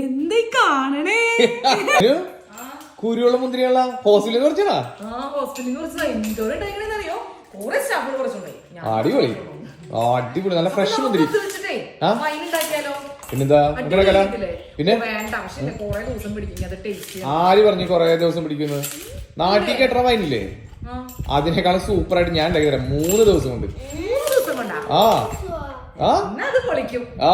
എന്തേ കാണണേ? കുരുവുള്ള മുന്തിരിയുള്ള ഹോസ്റ്റലിൽ കുറച്ചാ? ആ ഹോസ്റ്റലിൽ കുറച്ച്. എന്തോരം ഉണ്ടായിക്കണെന്നറിയോ കുറെ സ്റ്റാഫുകൾ കുറച്ചുണ്ടായി അടിപൊളി. അടിപൊളി. നല്ല ഫ്രഷ് മുന്തിരി? പിന്നെന്താ? പിന്നെ? ആര് പറഞ്ഞു കൊറേ ദിവസം പിടിക്കുന്നത് നാട്ടിൽ കെട്ടറ വൈനില്ലേ അതിനേക്കാളും സൂപ്പർ ആയിട്ട് ഞാൻ ഉണ്ടാക്കി തരാം. മൂന്ന് ദിവസം കൊണ്ട്. ആ. ആ? ആ?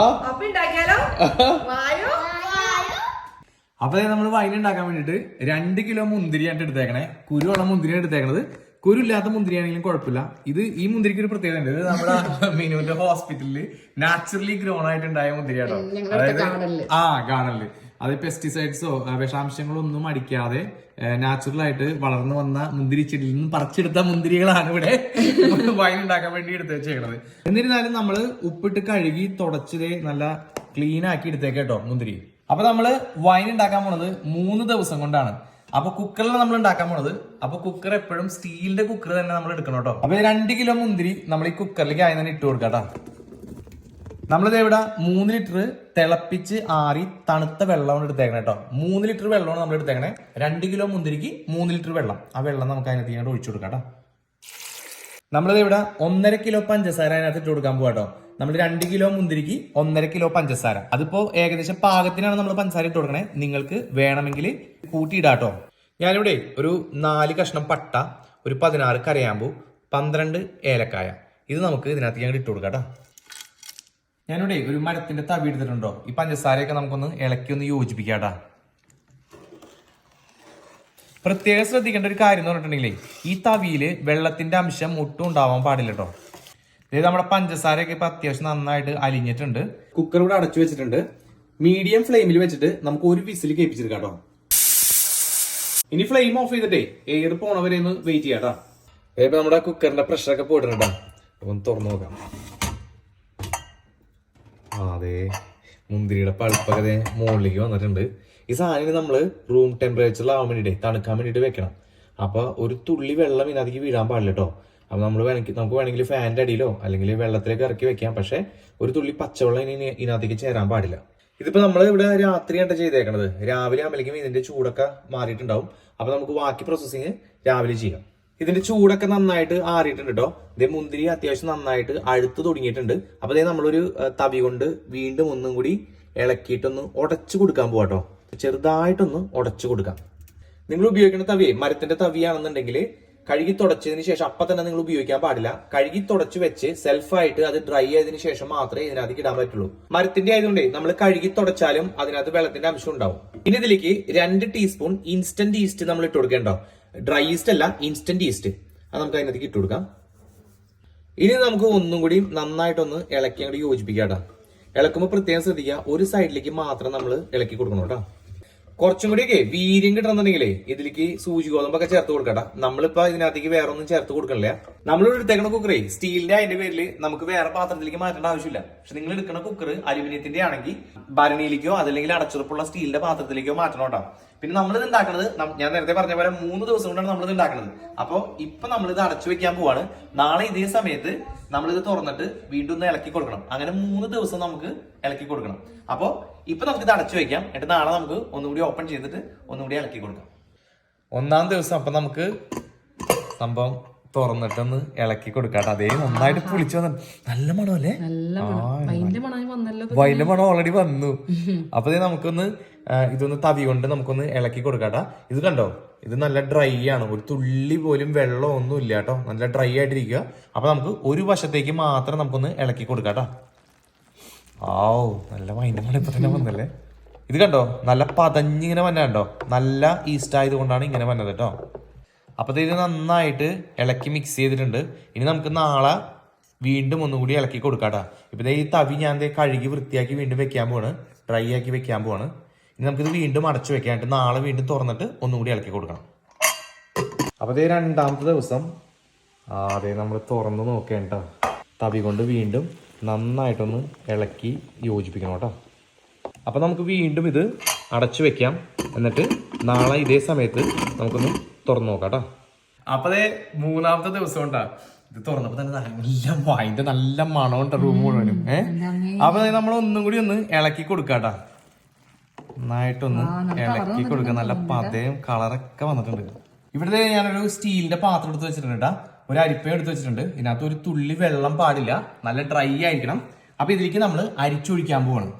അപ്പൊ നമ്മൾ വൈൻ ഉണ്ടാക്കാൻ വേണ്ടിയിട്ട് രണ്ട് കിലോ മുന്തിരിയായിട്ട് എടുത്തേക്കണേ. കുരുവുള്ള മുന്തിരിയാണ് എടുത്തേക്കണത്. കുരു ഇല്ലാത്ത മുന്തിരിയാണെങ്കിലും കുഴപ്പമില്ല. ഇത് ഈ മുന്തിരിക്ക് ഒരു പ്രത്യേകത ഉണ്ട്. ഇത് നമ്മുടെ മിനുവിന്റെ ഹോസ്പിറ്റലിൽ നാച്ചുറലി ഗ്രോൺ ആയിട്ട് ഉണ്ടായ മുന്തിരിയാട്ടോ അതായത് ആ കാണൽ അത് പെസ്റ്റിസൈഡ്സോ വിഷാംശങ്ങളോ ഒന്നും അടിക്കാതെ നാച്ചുറൽ ആയിട്ട് വളർന്നു വന്ന മുന്തിരി ചെടിയിൽ നിന്ന് പറിച്ചെടുത്ത മുന്തിരികളാണ് ഇവിടെ വൈൻ ഉണ്ടാക്കാൻ വേണ്ടി എടുത്ത് വെച്ചേക്കണത്. എന്നിരുന്നാലും നമ്മൾ ഉപ്പിട്ട് കഴുകി തുടച്ചതേ നല്ല ക്ലീൻ ആക്കി എടുത്തേക്കെട്ടോ മുന്തിരി. അപ്പൊ നമ്മൾ വൈൻ ഉണ്ടാക്കാൻ പോണത് മൂന്ന് ദിവസം കൊണ്ടാണ്. അപ്പൊ കുക്കറിൽ നമ്മൾ ഉണ്ടാക്കാൻ പോണത്. അപ്പൊ കുക്കർ എപ്പോഴും സ്റ്റീലിന്റെ കുക്കർ തന്നെ നമ്മൾ എടുക്കണം കേട്ടോ അപ്പൊ രണ്ട് കിലോ മുന്തിരി നമ്മൾ ഈ കുക്കറിലേക്ക് ആയി തന്നെ ഇട്ട് കൊടുക്കാം കേട്ടോ നമ്മളിത് ഇവിടെ മൂന്ന് ലിറ്റർ തിളപ്പിച്ച് ആറി തണുത്ത വെള്ളമാണ് എടുത്തേക്കണേ കേട്ടോ മൂന്ന് ലിറ്റർ വെള്ളമാണ് നമ്മൾ എടുത്തേക്കണേ. രണ്ട് കിലോ മുന്തിരിക്ക് മൂന്ന് ലിറ്റർ വെള്ളം. ആ വെള്ളം നമുക്ക് അതിനകത്ത് ഇങ്ങോട്ട് ഒഴിച്ചു കൊടുക്കാം കേട്ടോ നമ്മളിത് ഇവിടെ ഒന്നര കിലോ പഞ്ചസാര അതിനകത്ത് ഇട്ട് കൊടുക്കാൻ പോവാട്ടോ. നമ്മൾ രണ്ട് കിലോ മുന്തിരിക്ക് ഒന്നര കിലോ പഞ്ചസാര. അതിപ്പോ ഏകദേശം പാകത്തിനാണ് നമ്മൾ പഞ്ചസാര ഇട്ട് കൊടുക്കണേ. നിങ്ങൾക്ക് വേണമെങ്കിൽ കൂട്ടിയിടാട്ടോ. ഞാനിവിടെ ഒരു നാല് കഷ്ണം പട്ട ഒരു പതിനാറ് കരയാമ്പു പന്ത്രണ്ട് ഏലക്കായ. ഇത് നമുക്ക് ഇതിനകത്ത് ഞങ്ങൾ ഇട്ട് കൊടുക്കാം കേട്ടോ ഞാനിവിടെ ഒരു മരത്തിന്റെ തവി എടുത്തിട്ടുണ്ടോ ഈ പഞ്ചസാരയൊക്കെ നമുക്കൊന്ന് ഇളക്കി ഒന്ന് യോജിപ്പിക്കാം കേട്ടാ പ്രത്യേകം ശ്രദ്ധിക്കേണ്ട ഒരു കാര്യം എന്ന് പറഞ്ഞിട്ടുണ്ടെങ്കിലേ ഈ തവിയിൽ വെള്ളത്തിന്റെ അംശം ഒട്ടും ഉണ്ടാവാൻ പാടില്ല കേട്ടോ ഇത് നമ്മുടെ പഞ്ചസാരയൊക്കെ ഇപ്പൊ അത്യാവശ്യം നന്നായിട്ട് അലിഞ്ഞിട്ടുണ്ട്. കുക്കർ ഇവിടെ അടച്ചു വെച്ചിട്ടുണ്ട്. മീഡിയം ഫ്ലെയിമിൽ വെച്ചിട്ട് നമുക്ക് ഒരു വിസിൽ കേൾപ്പിച്ചെടുക്കാം കേട്ടോ ഇനി ഫ്ലെയിം ഓഫ് ചെയ്തിട്ടേ എയർ പോണവരെ ഒന്ന് വെയിറ്റ് ചെയ്യാം കേട്ടോ നമ്മുടെ കുക്കറിന്റെ പ്രഷർ പ്രഷറൊക്കെ പോയിട്ടുണ്ട് ഒന്ന് തുറന്നു നോക്കാം. അതെ മുന്തിരിയുടെ പഴുപ്പൊക്കെ മുകളിലേക്ക് വന്നിട്ടുണ്ട്. ഈ സാധനം നമ്മൾ റൂം ടെമ്പറേച്ചറിലാവാൻ വേണ്ടിയിട്ട് തണുക്കാൻ വേണ്ടിയിട്ട് വെക്കണം. അപ്പോൾ ഒരു തുള്ളി വെള്ളം ഇതിനകത്തേക്ക് വീഴാൻ പാടില്ല കേട്ടോ അപ്പോൾ നമ്മൾ വേണമെങ്കിൽ നമുക്ക് വേണമെങ്കിൽ ഫാനിന്റെ അടിയിലോ അല്ലെങ്കിൽ വെള്ളത്തിലേക്ക് ഇറക്കി വെക്കാം. പക്ഷേ ഒരു തുള്ളി പച്ചവെള്ളം ഇനി ഇതിനകത്തേക്ക് ചേരാൻ പാടില്ല. ഇതിപ്പോ നമ്മൾ ഇവിടെ രാത്രിയാണ് ചെയ്തേക്കണത്. രാവിലെ ആകുമ്പോഴേക്കും ഇതിന്റെ ചൂടൊക്കെ മാറിയിട്ടുണ്ടാവും. അപ്പോൾ നമുക്ക് ബാക്കി പ്രോസസ്സിങ് രാവിലെ ചെയ്യാം. ഇതിന്റെ ചൂടൊക്കെ നന്നായിട്ട് ആറിയിട്ടുണ്ട് കേട്ടോ ഇതേ മുന്തിരി അത്യാവശ്യം നന്നായിട്ട് അഴുത്ത് തുടങ്ങിയിട്ടുണ്ട്. അപ്പൊ ഇതേ നമ്മളൊരു തവി കൊണ്ട് വീണ്ടും ഒന്നും കൂടി ഇളക്കിയിട്ടൊന്ന് ഉടച്ചു കൊടുക്കാൻ പോവാ കേട്ടോ ചെറുതായിട്ടൊന്ന് ഉടച്ചു കൊടുക്കാം. നിങ്ങൾ ഉപയോഗിക്കുന്ന തവിയെ മരത്തിന്റെ തവിയാണെന്നുണ്ടെങ്കിൽ കഴുകി തുടച്ചതിന് ശേഷം അപ്പൊ തന്നെ നിങ്ങൾ ഉപയോഗിക്കാൻ പാടില്ല. കഴുകി തുടച്ചു വെച്ച് സെൽഫായിട്ട് അത് ഡ്രൈ ആയതിനു ശേഷം മാത്രമേ ഇതിനകത്ത് ഇടാൻ പറ്റുള്ളൂ. മരത്തിന്റെ ആയതുകൊണ്ടേ നമ്മൾ കഴുകി തുടച്ചാലും അതിനകത്ത് വെള്ളത്തിന്റെ അംശം ഉണ്ടാവും. ഇനി ഇതിലേക്ക് രണ്ട് ടീസ്പൂൺ ഇൻസ്റ്റന്റ് ഈസ്റ്റ് നമ്മൾ ഇട്ട് കൊടുക്കേണ്ടോ? ഡ്രൈ ഈസ്റ്റ് അല്ല ഇൻസ്റ്റന്റ് ഈസ്റ്റ് അത് നമുക്ക് അതിനകത്തേക്ക് ഇട്ട് കൊടുക്കാം. ഇനി നമുക്ക് ഒന്നും കൂടി നന്നായിട്ടൊന്ന് ഇളക്കി അങ്ങോട്ട് യോജിപ്പിക്കാം കേട്ടോ. ഇളക്കുമ്പോൾ പ്രത്യേകം ശ്രദ്ധിക്കുക ഒരു സൈഡിലേക്ക് മാത്രം നമ്മൾ ഇളക്കി കൊടുക്കണം കേട്ടോ. കുറച്ചും കൂടിയൊക്കെ വീര്യം കിട്ടണമെന്നുണ്ടെങ്കിലേ ഇതിലേക്ക് സൂചി ഗോതമ്പൊക്കെ ചേർത്ത് കൊടുക്കട്ടെ. നമ്മളിപ്പോ ഇതിനകത്തേക്ക് വേറെ ഒന്നും ചേർത്ത് കൊടുക്കണില്ല. നമ്മൾ എടുത്തേക്കണ കുക്കറേ സ്റ്റീലിന്റെ അതിന്റെ പേരിൽ നമുക്ക് വേറെ പാത്രത്തിലേക്ക് മാറ്റേണ്ട ആവശ്യമില്ല. പക്ഷെ നിങ്ങൾ എടുക്കുന്ന കുക്കർ അലുമിനിയത്തിന്റെ ആണെങ്കിൽ ഭരണിയിലേക്കോ അതല്ലെങ്കിൽ അടച്ചുറപ്പുള്ള സ്റ്റീലിന്റെ പാത്രത്തിലേക്കോ മാറ്റണം കേട്ടോ. പിന്നെ നമ്മൾ ഇത് ഉണ്ടാക്കുന്നത് ഞാൻ നേരത്തെ പറഞ്ഞ പോലെ മൂന്ന് ദിവസം കൊണ്ടാണ് നമ്മൾ ഇത് ഉണ്ടാക്കുന്നത് അപ്പോൾ ഇപ്പൊ നമ്മൾ ഇത് അടച്ചു വെക്കാൻ പോവാണ്. നാളെ ഇതേ സമയത്ത് നമ്മൾ ഇത് തുറന്നിട്ട് വീണ്ടും ഒന്ന് ഇളക്കി കൊടുക്കണം. അങ്ങനെ മൂന്ന് ദിവസം നമുക്ക് ഇളക്കി കൊടുക്കണം. അപ്പോൾ ഇപ്പൊ നമുക്ക് ഇത് അടച്ചു വെക്കാം. എന്നിട്ട് നാളെ നമുക്ക് ഒന്നുകൂടി ഓപ്പൺ ചെയ്തിട്ട് ഒന്നുകൂടി ഇളക്കി കൊടുക്കാം. ഒന്നാം ദിവസം അപ്പൊ നമുക്ക് സംഭവം തുറന്നിട്ടൊന്ന് ഇളക്കി കൊടുക്കാം അതേ നന്നായിട്ട് പുളിച്ചു വന്നു നല്ല മണമല്ലേ നല്ല വൈന്റെ മണം. വന്നല്ലോ വൈന്റെ മണം ഓൾറെഡി വന്നു. അപ്പൊ ദേ നമുക്കൊന്ന് ഇതൊന്ന് തവി കൊണ്ട് നമുക്കൊന്ന് ഇളക്കി കൊടുക്കാട്ടാ. ഇത് കണ്ടോ? ഇത് നല്ല ഡ്രൈ ആണ്. ഒരു തുള്ളി പോലും വെള്ളം ഒന്നും ഇല്ല കേട്ടോ. നല്ല ഡ്രൈ ആയിട്ടിരിക്കുക. അപ്പൊ നമുക്ക് ഒരു വശത്തേക്ക് മാത്രം നമുക്കൊന്ന് ഇളക്കി കൊടുക്കാട്ടാ. നല്ല മൈൻഡ് ഇപ്പൊ തന്നെ വന്നല്ലേ? ഇത് കണ്ടോ? നല്ല പതഞ്ഞിങ്ങനെ വന്ന കണ്ടോ? നല്ല ഈസ്റ്റ് ആയതുകൊണ്ടാണ് ഇങ്ങനെ വന്നത് കേട്ടോ അപ്പൊ ഇത് നന്നായിട്ട് ഇളക്കി മിക്സ് ചെയ്തിട്ടുണ്ട്. ഇനി നമുക്ക് നാളെ വീണ്ടും ഒന്നുകൂടി ഇളക്കി കൊടുക്കാട്ടാ. ഇപ്പൊ ദേ ഈ തവി ഞാൻ കഴുകി വൃത്തിയാക്കി വീണ്ടും വെക്കാൻ പോവാണ്. ഡ്രൈ ആക്കി വെക്കാൻ പോവാണ്. ഇനി നമുക്കിത് വീണ്ടും അടച്ചു വെക്കാനായിട്ട് നാളെ വീണ്ടും തുറന്നിട്ട് ഒന്നുകൂടി ഇളക്കി കൊടുക്കണം. അപ്പൊ ദേ രണ്ടാമത്തെ ദിവസം അതെ നമ്മൾ തുറന്ന് നോക്കേണ്ട തവി കൊണ്ട് വീണ്ടും നന്നായിട്ടൊന്ന് ഇളക്കി യോജിപ്പിക്കണം കേട്ടോ. അപ്പോൾ നമുക്ക് വീണ്ടും ഇത് അടച്ചു വെക്കാം. എന്നിട്ട് നാളെ ഇതേ സമയത്ത് നമുക്കൊന്ന് തുറന്നു നോക്കാം കേട്ടോ. അപ്പൊ ദേ മൂന്നാമത്തെ ദിവസം ഉണ്ടാ. ഇത് തുറന്നപ്പോൾ തന്നെ നല്ല വായിന്റെ നല്ല മണം ഉണ്ട് റൂം മുഴുവനും. ഏഹ് അപ്പൊ നമ്മൾ ഒന്നും കൂടി ഒന്ന് ഇളക്കി കൊടുക്കാട്ടാ നന്നായിട്ടൊന്ന് ഇളക്കി കൊടുക്കുക നല്ല പതയും കളറൊക്കെ വന്നിട്ടുണ്ട്. ഇവിടെ ഞാനൊരു സ്റ്റീലിന്റെ പാത്രം എടുത്ത് വെച്ചിട്ടുണ്ട് കേട്ടാ. ഒരു അരിപ്പ എടുത്ത് വെച്ചിട്ടുണ്ട്. ഇതിനകത്ത് ഒരു തുള്ളി വെള്ളം പാടില്ല. നല്ല ഡ്രൈ ആയിരിക്കണം. അപ്പൊ ഇതിലേക്ക് നമ്മൾ അരിച്ചൊഴിക്കാൻ പോവാണ്.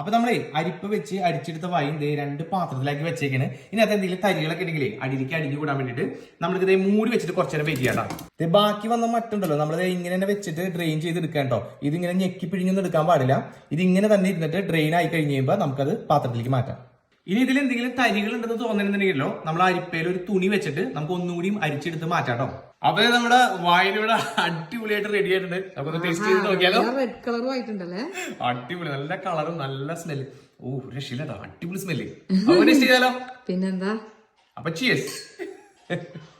അപ്പൊ നമ്മളെ അരിപ്പ് വെച്ച് അരിച്ചെടുത്ത വൈൻ ദേ രണ്ട് പാത്രത്തിലാക്കി വെച്ചേക്കാണ്. ഇനി അത് എന്തെങ്കിലും തരികളൊക്കെ ഉണ്ടെങ്കിൽ അടിയിലേക്ക് അടിഞ്ഞു കൂടാൻ വേണ്ടിയിട്ട് നമ്മൾക്ക് ഇതേ മൂടി വെച്ചിട്ട് കുറച്ചു നേരം വെയിറ്റ് ചെയ്യാം ബാക്കി വന്ന മറ്റുണ്ടല്ലോ. നമ്മൾ ഇങ്ങനെ തന്നെ വെച്ചിട്ട് ഡ്രെയിൻ ചെയ്ത് എടുക്കാൻ കേട്ടോ. ഇതിങ്ങനെ ഞെക്കി പിഴിഞ്ഞൊന്നും എടുക്കാൻ പാടില്ല. ഇതിങ്ങനെ തന്നെ ഇരുന്നിട്ട് ഡ്രെയിൻ ആയി കഴിഞ്ഞ് കഴിയുമ്പോൾ നമുക്കത് പാത്രത്തിലേക്ക് മാറ്റാം. ഇനി ഇതിൽ എന്തെങ്കിലും തരികൾ ഉണ്ടെന്ന് തോന്നുന്നുണ്ടെങ്കിലോ നമ്മൾ അരിപ്പയിൽ ഒരു തുണി വെച്ചിട്ട് നമുക്ക് ഒന്നും കൂടിയും അരിച്ചെടുത്ത് മാറ്റാം കേട്ടോ അപ്പൊ നമ്മുടെ വൈൻ ഇവിടെ അടിപൊളിയായിട്ട് റെഡി ആയിട്ടുണ്ട്. നമുക്കൊന്ന് ടേസ്റ്റ് ചെയ്ത് നോക്കിയാലോ. റെഡ് കളറും ആയിട്ടുണ്ടല്ലേ? അടിപൊളി നല്ല കളറും നല്ല സ്മെല്ല് ഓ ഒരു അടിപൊളി സ്മെല്ല് അപ്പൊ ടേസ്റ്റ് ചെയ്താലോ. പിന്നെന്താ? അപ്പൊ ചിയേഴ്സ്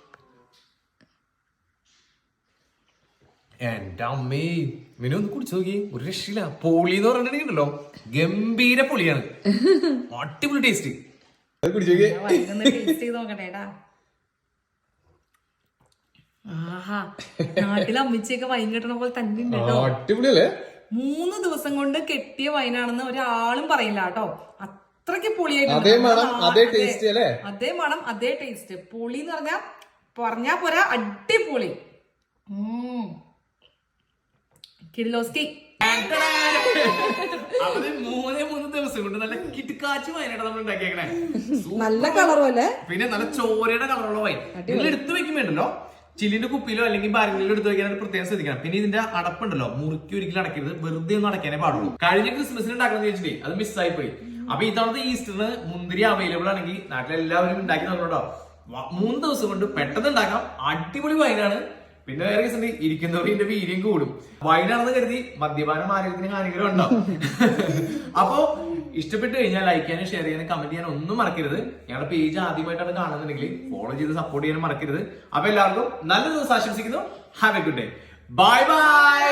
എന്റെ അമ്മേ മിനു ഒന്ന് കുടിച്ചു നോക്കി. ഒരു രക്ഷയില്ല. പൊളി എന്ന് പറഞ്ഞിട്ടുണ്ടല്ലോ ഗംഭീര പൊളിയാണ്. അടിപൊളി ടേസ്റ്റ് കുടിച്ചു നോക്കി. ടേസ്റ്റ് ചെയ്ത് നോക്കട്ടെടാ ആഹാ. നാട്ടിലെ അമ്മച്ചിയൊക്കെ വൈൻ കിട്ടണ പോലെ തന്നെ ഉണ്ട് കേട്ടോ അടിപൊളിയല്ലേ? മൂന്ന് ദിവസം കൊണ്ട് കെട്ടിയ വൈനാണെന്ന് ഒരാളും പറയില്ല കേട്ടോ അത്രയ്ക്ക് പൊളിയായിട്ട് അതേ മണം അതേ ടേസ്റ്റ് അല്ലേ? അതേ മണം അതേ ടേസ്റ്റ് പൊളി എന്ന് പറഞ്ഞാ പറഞ്ഞാ പോരാ അടിപൊളി. ഉം. കിഡിലോസ്കി അപ്പൊ ഇത് മൂന്നേ മൂന്ന് ദിവസം കൊണ്ട് നല്ല നമ്മൾ ഉണ്ടാക്കിയേക്കണേ. നല്ല കളറും അല്ലേ? പിന്നെ നല്ല ചോരയുടെ കളറുള്ള വൈൻ നിങ്ങൾ എടുത്തു വെക്കുമ്പോണ്ടല്ലോ ചില്ലിന്റെ കുപ്പിയിലോ അല്ലെങ്കിൽ ബാരങ്ങളിലോ എടുത്തു വെക്കാൻ പ്രത്യേകം ശ്രദ്ധിക്കണം. പിന്നെ ഇതിന്റെ അടപ്പുണ്ടല്ലോ. മുറുക്കി ഒരിക്കലും അടക്കരുത്. വെറുതെ ഒന്നും അടയ്ക്കാനേ പാടുള്ളൂ. കഴിഞ്ഞ ക്രിസ്മസിന് ഉണ്ടാക്കണം ചോദിച്ചിട്ട് അത് മിസ്സായി പോയി അപ്പൊ ഇത്തവണത്തെ ഈസ്റ്ററിന് മുന്തിരി അവൈലബിൾ ആണെങ്കിൽ നാട്ടിലെല്ലാവരും ഉണ്ടാക്കി നോക്കണോ മൂന്ന് ദിവസം കൊണ്ട് പെട്ടെന്ന് ഉണ്ടാക്കാം. അടിപൊളി വൈനാണ് പിന്നെ വേറെ കേസുണ്ട് ഇരിക്കുന്നവരിന്റെ വീര്യം കൂടും. വൈനാണെന്ന് കരുതി മദ്യപാനം ആരോഗ്യത്തിന് ഹാനികരം ഉണ്ടാവും അപ്പോ ഇഷ്ടപ്പെട്ട് കഴിഞ്ഞാൽ ലൈക്ക് ചെയ്യാനും ഷെയർ ചെയ്യാനും കമന്റ് ചെയ്യാനും ഒന്നും മറക്കരുത്. ഞങ്ങളുടെ പേജ് ആദ്യമായിട്ടാണ് കാണുന്നുണ്ടെങ്കിൽ ഫോളോ ചെയ്ത് സപ്പോർട്ട് ചെയ്യാനും മറക്കരുത്. അപ്പൊ എല്ലാവർക്കും നല്ല ദിവസം ആശംസിക്കുന്നു. Have a good day bye bye